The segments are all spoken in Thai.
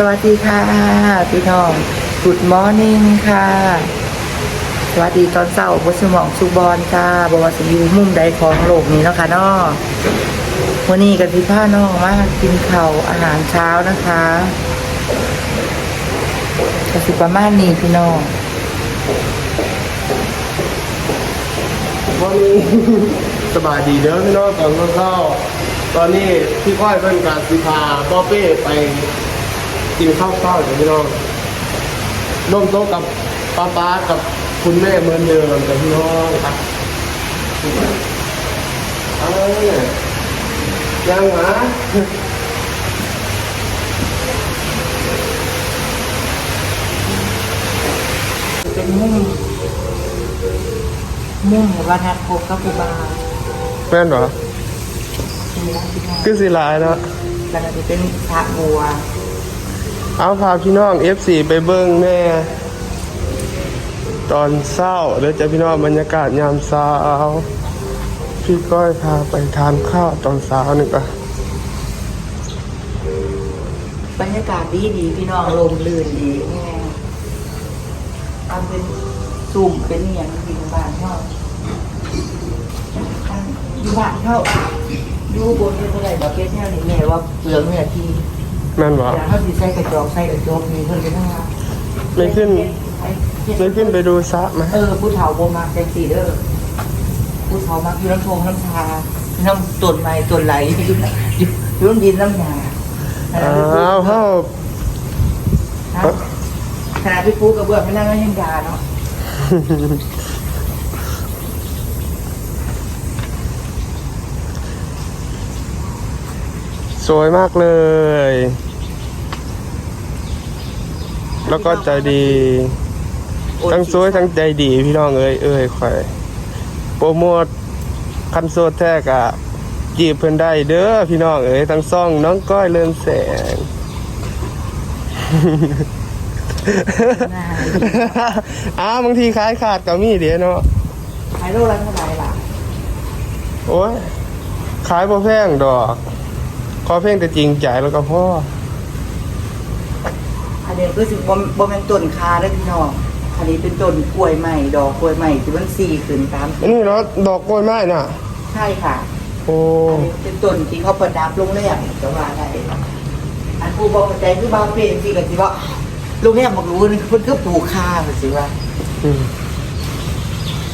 สวัสดีค่ะ พี่น้อง Good Morning ค่ะ สวัสดีตอนเช้าบุสมองสุบอลค่ะบว่าสิอยู่มุมใดของโลกนี้เนาะค่ะนาะวันนี้กันพี่ผ้าน้องมากินข้าวอาหารเช้านะคะก็สิประมาณนี้พี่น้องวันนี้สบายดีเด้อพี่น้องตอนเช้าตอนนี้พี่ก้อยเพิ่นการสิพาบ๊อเป้ไป กินข้าวเช้าจ้ะพี่น้องร่วมโต๊ะกับป้าป๊ากับคุณแม่เหมือนเดิมจ้ะพี่น้องครับเอาเนี่ยยังหาเป็นมุมมุมของวัดนัดพบกับครูบาแม่นเหรอคือสิลายเนาะแล้วก็จะเป็นพระบัว เอาพาพี่น้อง F4 ไปเบิ่งแม่ตอนเช้าเดี๋ยวจะพี่น้องบรรยากาศยามเช้าพี่ก้อยพาไปทานข้าวตอนเช้านี่ปะบรรยากาศดีดีพี่น้องลมลื่นดีนี่ไงทำเป็นสุ่มเป็นอหย่างที่บ้านเขาอันอยู่บ้านเขาอยู่บนเป็นอะไรแบบเป็นแนวนี้แม่ว่าเปลืองเนื้อที่ แม่นบ่อยากเขาสิใส่กระจอกใส่กระจกมีเพิ่นเป็นทั้งว่าไม่ขึ้นไม่ขึ้นไปดูซะไหมเออผู้เฒ่าโบมาเซ็กซี่เด้อผู้เฒ่ามักอยู่น้ำทงน้ำชาน้ำต้นไม้ต้นไหลอยู่อยู่อยู่น้ำดินน้ำยาอ้าวเฮาฮะขนาดพี่ปูกระเบื้องไม่นั่งก็ยังยาเนาะสวยมากเลย แล้วก็ใจดี ทั้งสวยทั้งใจดีพี่น้องเอ้ยเอ้ยข่อยโปรโมทคันโซแท้กะจีบเพิ่นได้เด้อพี่น้องเอ้ยทั้งซ่องน้องก้อยเลื่อนแสงน่าอ้าวบางทีขายขาดก็มีเดี๋ยวเนาะขายโลละเท่าไหร่ล่ะ โอ้ยขายบ่แพงดอก ขอเพียงแต่จริงใจแล้วก็พออั นนี้ก็สิบ่บ่แม่นต้นคาได้อพี่น้องอันนี้เป็นต้นกล้วยใหม่ดอกกล้วยใหม่ที่มันสีขึ้นตามอันนี้เนาะดอกกล้วยไม้น่ะ ใช่ค่ะโอ้อันนี้เป็นต้นที่เขาประดับโรงแรมจะว่าได้อันผู้บอกเข้าใจคือบางเป็นสิก็สิว่าโรงแรมบอกรู้นี่เพิ่นคือปลูกคาว่าสิว่าอืม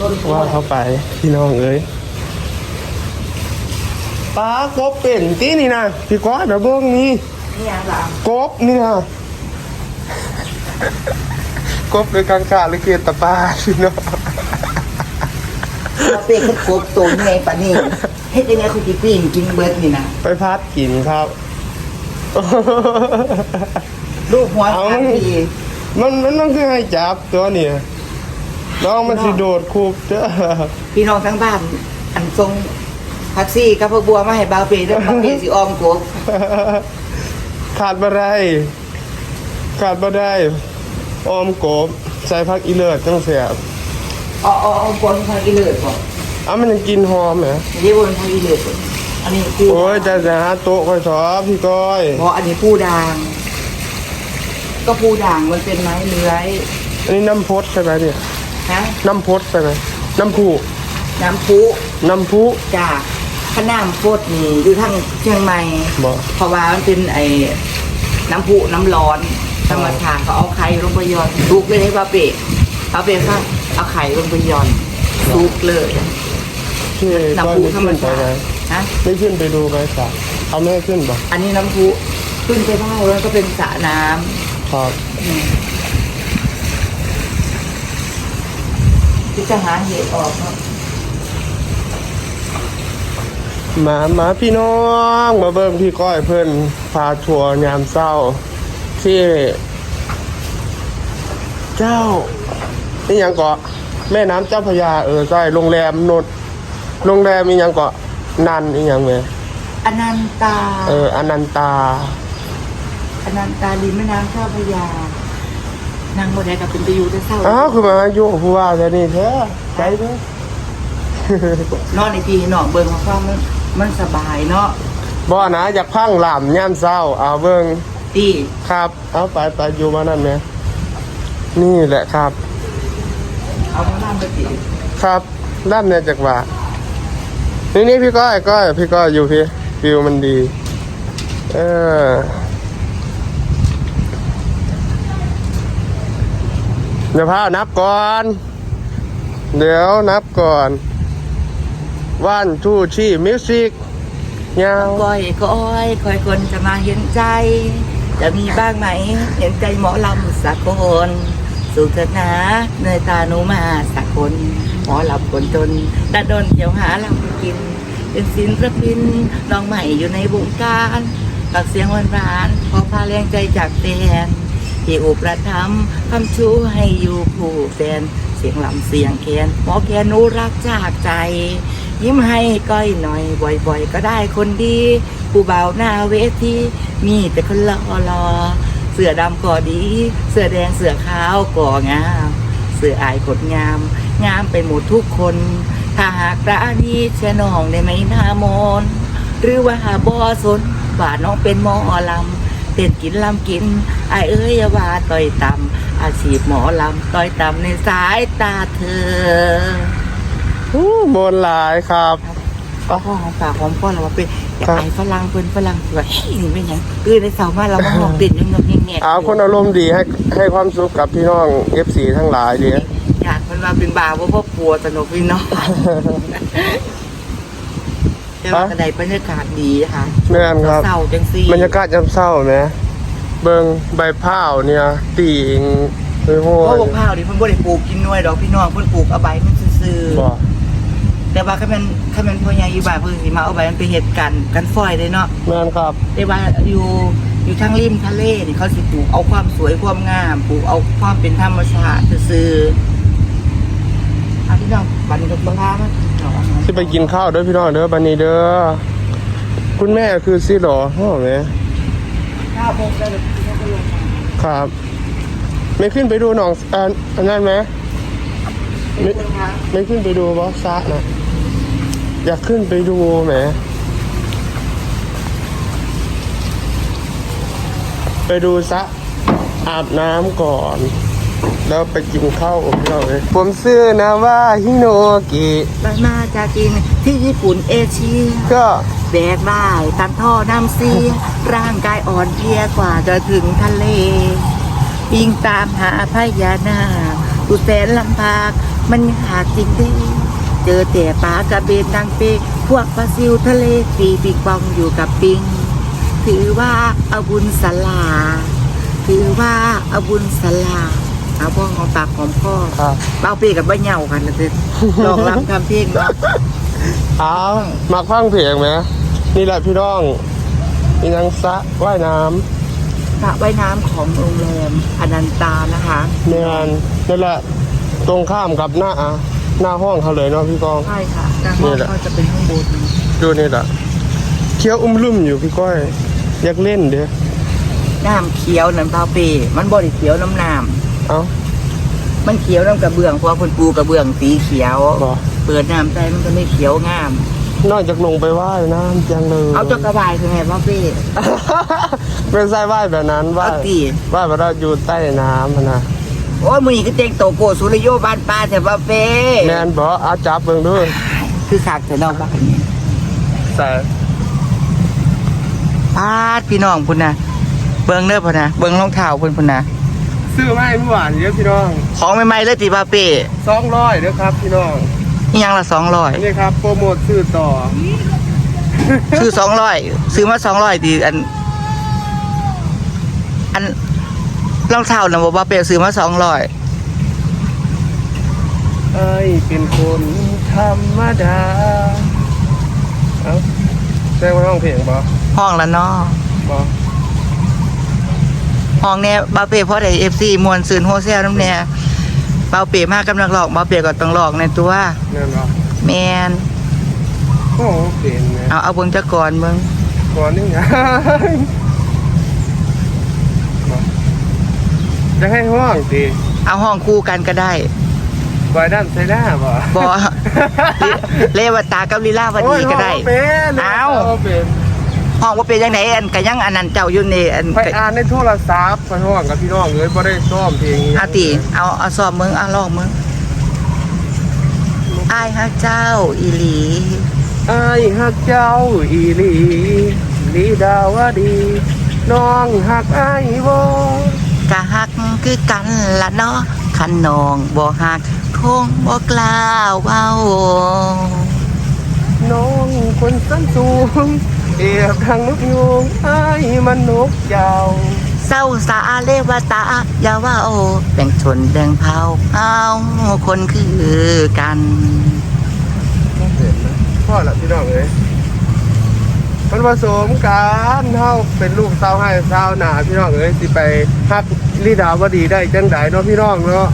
ต้นกล้ว่าเข้าไปพี่น้องเอ้ยปลากบเป็นตีนี่นะพี่ก้อยแบบเบิ่งนี่นี่ยังล่ะกบนี่นะ กบเป็นกลางกาหรือเกตตาปลาพี่น้องเราเป็นคือกบตัวใหญ่ปานนี้เฮ็ดยังไงคุณสิปิ้งกินเบิดนี่นะไปพัดกินครับลูกหัวเอาขาดีมันมันมันคือให้จับตัวนี่น้องมันสิโดดคูบเด้อพี่น้องทั้งบ้าน อันทรงแท็กซี่กับพวกบัวมาให้บาวเปย์ด้วยบาวเปย์สิออมกบขาดบ่ได้ ขาดบ่ได้ออมกบใส่ผักอีเลิศจังเสียบอ๋ออ๋อออมกบทางอีเลิศบ่อ้ามันยังกินหอมเหรอเรียกว่าทางอีเลิศบ่อันนี้ผู้โอ้ยจะจะหาโต๊ะค่อยสอบพี่ก้อยเพราะอันนี้ผู้ด่าง ก็ผู้ด่างมันเป็นไม้เลื้อยอันนี้น้ำพดใช่ไหมเนี่ยนะน้ำพดใช่ไหมน้ำผูน้ำพุน้ำพุจ้าขน้ำโคตรนี่อยู่ทางเชียงใหม่บ่เพราะว่ามันเป็นไอ้น้ำพุน้ำร้อน ธรรมชาติเขาเอาไข่ลงไปหยอนทุกเลยให้บาเปะเอาเปะค่ะเอาไข่ลงไปหยอนทุกเลยพี่ก้อยน้ำพุไม่ธรรมขึ้นไปชาไหมติฮะไม่ขึ้นไปดูไหมสักเอาไม่ให้ขึ้นบ่อันนี้น้ำพุขึ้นไปได้แล้วก็เป็นสระน้ำครับอืมที่จะหาเหตุออกเนาะมามาพี่น้อง มาเบิ่งพี่ก้อยเพิ่นพาทัวร์ยามเศร้า ที่ เจ้านี่ยังเกาะแม่น้ำเจ้าพระยาเออใช่โรงแรมนดโรงแรมอีหยังเกาะนันอีหยังเว้ยอนันตา เอออนันตา อนันตาริมแม่น้ำเจ้าพระยานางโมเดลกับเป็นไปอยู่ได้เศร้าอ้าวคือมาอยู่กับผู้ว่าแต่นี่แท้ใจเด้อนอนในทีเนาะเบิ่งว่ามันมันสบายเนาะบ่นะอยากพังหลามย่ามเศร้าเอาเบิ่ง ตีครับ เอาไปไปอยู่มานั่นไหมนี่แหละครับ เอามานั่งไปตีครับด้านเนี่ยจากว่านี่นี่พี่ก้อยก้อยพี่ก้อยอยู่พี่วิวมันดี เออเดี๋ยวพานับก่อน เดี๋ยวนับก่อนวันทูชีมิวสิกยาวก้อยก้อยคอยคนจะมาเห็นใจ จะมีบ้างไหมเห็นใจหมอลำสักคนสุขเถิดนะเนยตาหนูมาสักคนหมอลำคนจนดาดนเที่ยวหาลำกิน เป็นศิลปินน้องใหม่อยู่ในวงการกับเสียงหวานหวานๆพอพาแรงใจจากแฟนที่อุประทับคำชูให้อยู่ผู้แฟนเสียงลำเสียงแคนหมอแคนนูรักจากใจ ยิ้มให้ก้อยหน่อยบ่อยๆ ก็ได้คนดีผู้เบาหน้าเวทีมีแต่คนรอรอเสื้อดำก็ดี เสื้อแดงเสื้อขาวก็งาม เสื้ออายกดงาม งามไปหมดทุกคน ถ้าหากร้านนี้เชนองได้ไหมหน้ามนหรือว่าบอสนว่าน้องเป็นหมอลำเต้นกินลำกินไอเอ้ยาว่าต่อยต่ำอาชีพหมอลำต่อยต่ำในสายตาเธอ อู้บนหลายครับก็ห้องของฝากของพ่อเราว่าเป็นอยากครับไอ้ฝรั่งเพิ่นฝรั่งแบบเฮ้ยนี่เป็นหยังคือในเสาร์มาเรามาห้องเต้นยังเงงแงะเอาคนอารมณ์ดีให้ให้ความสุขกับพี่น้อง FC ทั้งหลายเลยอยากมันมาเป็นบาร์ว่าพ่อปัวสนุกพี่น้องแต่ว่ากระไดบรรยากาศดีค่ะแม่นครับเศร้าจังซีบรรยากาศยามเศร้าไหมเบิงใบพร้าวเนี่ยตีงไปโหเพราะยว่าข้าวนี่เพิ่นบ่ได้ปลูกกินหน่วยดอกพี่น้องเพิ่นปลูกเอาใบมันซื่อบ่ๆ แต่ว่าคันแม่นคันแม่นพ่อใหญ่อยู่บ้านเพิ่นสิมาเอาใบมันไปเฮ็ดกันกันฝอยเลยเนาะแม่นครับ แต่ว่าอยู่อยู่ทางริมทะเลนี่เขาสิปลูกเอาความสวยความงามปลูกเอาความเป็นธรรมชาติซื่อๆอะพี่น้องบันทึกบังคับมาที่ไปกินข้าวเด้อพี่น้องเด้อบันนี้เด้อคุณแม่คือสิหรอพ่อไหมข้าวโพดได้เลยพี่น้องก็ลงมาครับ ไม่ขึ้นไปดูหนองอันอันนั้นไหมไม่เป็นไงคะไม่ขึ้นไปดูบอสซะนะ อยากขึ้นไปดูแหม ไปดูซะอาบน้ำก่อน แล้วไปกินข้าวพี่น้องเลยผมซื้อนะว่าฮิโนกิบ้านมาจากกินที่ญี่ปุ่นเอเชียก็แบกบ่ายตันท่อน้ำเสียร่างกายอ่อนเพลียกว่าจะถึงทะเลยิงตามหาพญานาคอุแสนลำบากมันหากจริงเด้ เจอแต่ปลากระเบนดังเปกพวกปลาซิวทะเลตีปีกปองอยู่กับปิง ถือว่าเอาบุญสลา ถือว่าเอาบุญสลาเอาพ่อของปากของพ่อครับเบาเปกับบ้าเหย่ากันนะเด็ดลองรำทำเพลงเนาะเอามาฟังเพลงไหมนี่แหละพี่น้องมีนังซะว่ายน้สระว่ายน้ำของโรงแรมอนันตานะคะำเนียนนี่แหละตรงข้ามกับหน้า หน้าห้องเขาเลยเนาะพี่กอง ใช่ค่ะด้านห้องนี่แหละก็จะเป็นข้างบนดูนี่แหละเคี้ยวอุ้มลุ่มอยู่พี่ก้อยอยากเล่นเด้อน้ำเขียวน้ำเปล่าเปมันบริเขียวน้ำน้เอ้าำมันเขียวน้ำกระเบื้องเพราะว่าคนปูกระเบื้องสีเขียวบ่เปิดน้ำใจมันก็ไม่เขียวงาม นอกจากลงไปว่ายน้ำจังเลยเอาเจ้ากระบายคือไงเปล่าเปไม่ใช่ว่ายแบบนั้นว่ายเอาสิว่ายแบบว่าอยู่ใต้น้ำอะนะ โอ้ยมือนี้ก็เจงโตโกสุริโยบ้านป้าแต่เปล่าเปแมนบอกอาจับเบิ่งด้วยคือขากแต่นอกบ้านนี่ใส่พาดพี่น้องพุ่นนะเบิ้งเด้อพุ่นนะเบิ้งรองเท้าพุ่นพุ่นนะซื้อมาให้เมื่อวานเยอะพี่น้องของใหม่ๆเลยติเปล่าเปสองร้อยเด้อครับ พี่น้องนี่ยังละสองร้อยนี่ครับโปรโมทซื้อต่อซื้อสองร้อยซื้อมาสองร้อยดีอัน อัน รองเท้านะบอกว่าเปซื้อมาสองร้อยไอ้เป็นคนธรรมดา เอ้าแจ้งว่าห้องเพลงบ่ห้องละเนาะบ่ห้องเนี่ยบาเป้เพราะได้เอฟซีมวนซืนโฮเซลน้ำเนี่ยบาเป้มากกำลังหลอกบาเป้ก็ต้องหลอกในตัวนั่นบ่แมนโอ้เป็นนะเอาเอาเบิ่งจักก่อนเบิ่งก่อนนี่ไง จะให้ห้องสิเอาห้องคู่กันก็ได้บอยด้านไซน่าบ่บอเลวตากับลีลาวดีก็ได้โอ้ยห้องเป็นเอ้าห้งเป็นห้องว่าเป็นยังไงอันก็ยังอันนั้นเจ้าอยู่ในอันไปอ่านในโทรศัพท์ไปห้องกับพี่น้องเลยบ่ได้ซ้อมเพลงนี้อาติเอาเอาสอบมึงเอาลองมึงอายฮักเจ้าอีหลีอายฮักเจ้าอีหลีลีดาวดี น้องฮักอายบ่กะฮัก คือกันละเนาะคันน้องบ่ฮักคงบ่กล้าเว้าน้องคนสันสูงเอียบทางนกยูงอายมันนกเจ้าเศร้าสาเลวตาอย่าว่าโอแบ่งชนแบ่งเผ่าเอาคนคือกันพ่อละพี่น้องเอ้ยมันผสมกันเฮาเป็นลูกสาวให้สาวหนาพี่น้องเอ้ยสิไปฮัก ลีดาวดีได้จังไดเนาะพี่น้องเนาะ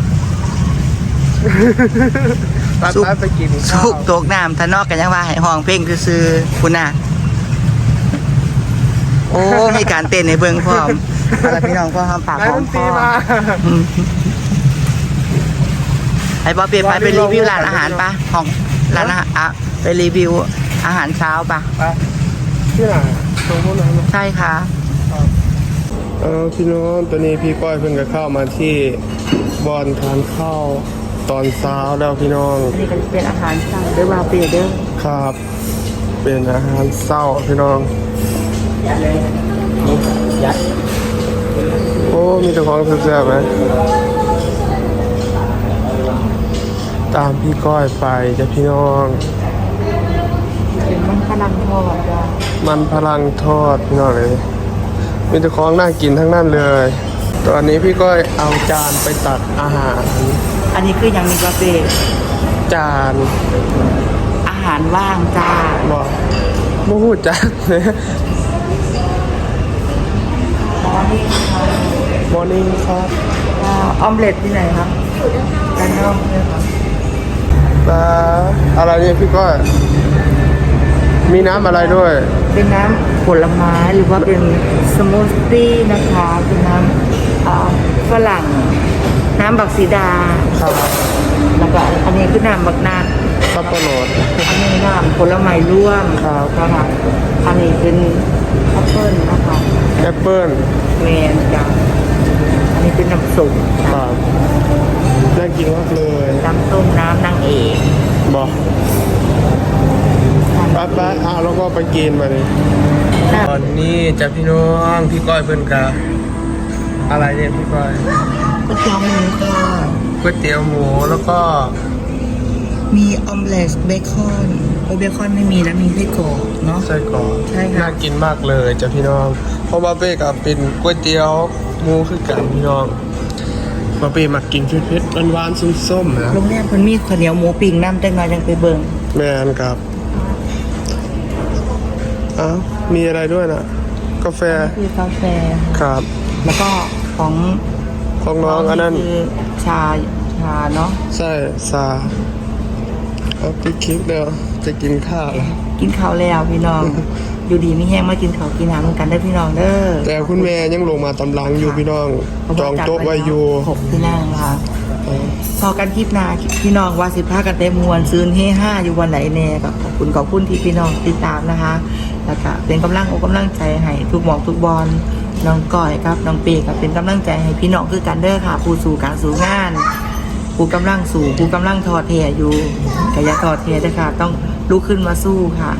ไปสุกไปไปกินข้าสุวกตกน้ำทะนอกกันยังว่าให้ห้องเพลงซื่อๆคุณน่ะโอ้มีการเต้นในเบิ่งพร้อมอะไรพี่น้องพ่อหอมปากนายหอดมนคตรีอมา อืมให้บอสเปลี่ยนไปไปรีวิวร้านอาหารปะของร้านอาหารอะไปรีวิวอาหารเช้าปะไปที่ไหนตรงพวกนั้นนะใช่ค่ะ เออพี่น้องตอนนี้พี่ก้อยเพิ่งจะเข้ามาที่บอนทานข้าวตอนเช้าแล้วพี่น้องอันนี้ก็จะเป็นอาหารเช้าด้วยว่าเปลี่ยนเด้อครับ เป็นอาหารเศร้าพี่น้องยัดเลยยัดโอ้มีแต่ของแซ่บๆไหมตามพี่ก้อยไปจ้ะพี่น้องเป็นมันพลังทอดจ้ะมันพลังทอดพี่น้องเลย มีแต่ของน่ากินทั้งนั้นเลย ตอนนี้พี่ก้อยเอาจานไปตักอาหาร อันนี้คือยังมีกาแฟจานอาหารว่างจ้า บอกมูหูจานเลยอ๋อนี่ค่ะมอร์นิ่งครับ อ่าออมเล็ตที่ไหนครับกันนอกเลยครับปลาอะไรเนี่ยพี่ก้อย มีน้ำอะไรด้วย เป็นน้ำผลไม้หรือว่าเป็นสมูทตี้นะคะเป็นน้ำอ่าฝรั่ง น้ำบักสีดาครับแล้วก็อันนี้คือน้ำบักนาดซับปะรดอันนี้น้ำผลไม้ร่วมครับนะคะอันนี้เป็นแอปเปิ้ลนะคะแอปเปิ้ลเมนจ้ะอันนี้เป็นน้ำส้มคค่ะรับน่ากินมากเลยน้ำส้มน้ำนางเอกบอก ไปไปอะแล้วก็ไปกินมาเลยน้ตอนนี้จะพี่น้องพี่ก้อยเพื่อนกาอะไรเนี่ยพี่ก้อยำก๋วยเตี๋ยวหมูค่ะก๋วยเตี๋ยวหมูแล้วก็ มีออมเล็ตเบคอนโอเบคอนไม่มีแล้วมีไส้กรอกเนาะไส้กรอกใช่ค่ะน่ากินมากเลยจ้ะพี่น้อง เพราะว่าเป้กับเป็นก๋วยเตี๋ยวหมูคือกันพี่น้องบาเป้มากินเผ็ดๆหวานๆส้มๆนะโรงแรมคนมีข้าวเหนียวหมูปิ้งน้ำจังหน่อยจังไปเบิ่งแมนครับ อ้าวมีอะไรด้วยนะกาแฟคือกาแฟ ครับ แล้วก็ของของน้องอันนั้นคือชาชาเนาะใช่ซาเอาไปคลิปเดียวจะกินข้าวแล้วกินข้าวแล้วพี่น้อง อยู่ดีไม่แห้งมากินข้าวกินน้ำกันได้อพี่น้องเด้อแต่คุณแม่ยังลงมาตำลังอยู่พี่น้องจองโต๊ะไว้อยู่หกที่นั่งค่ะเออ พอกันคลิปหนาพี่น้องว่าสิพากันเต็มมวนซื้อเฮห้าอยู่วันไหนแน่ก็ขอบคุณขอบคุณที่พี่น้องติดตามนะคะ แล้วก็เป็นกำลังอกกำลังใจให้ทุกหมอกทุกบอลน้องก้อยครับน้องเปกับเป็นกำลังใจให้พี่น้องคือกันเด้อค่ะผู้สู่การสู่งานผู้กำลังสู่ผู้กำลังทอดเทอยู่กอย่าทอดเทด้วยค่ะต้องลุกขึ้นมาสู้ค่ะ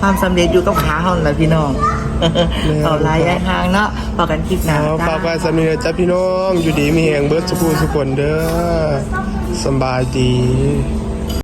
ความสำเร็จอยู่กับขาเฮาแหละพี่น้อง เอาไล่ไอ้ห่างเนาะพอกันคลิปหน้าเอาจ้าฝากไว้สำนีนะจ๊ะพี่น้อง อยู่ดีมีแหงเบิร์ดสุกูสุกคนเด้อสำบายดี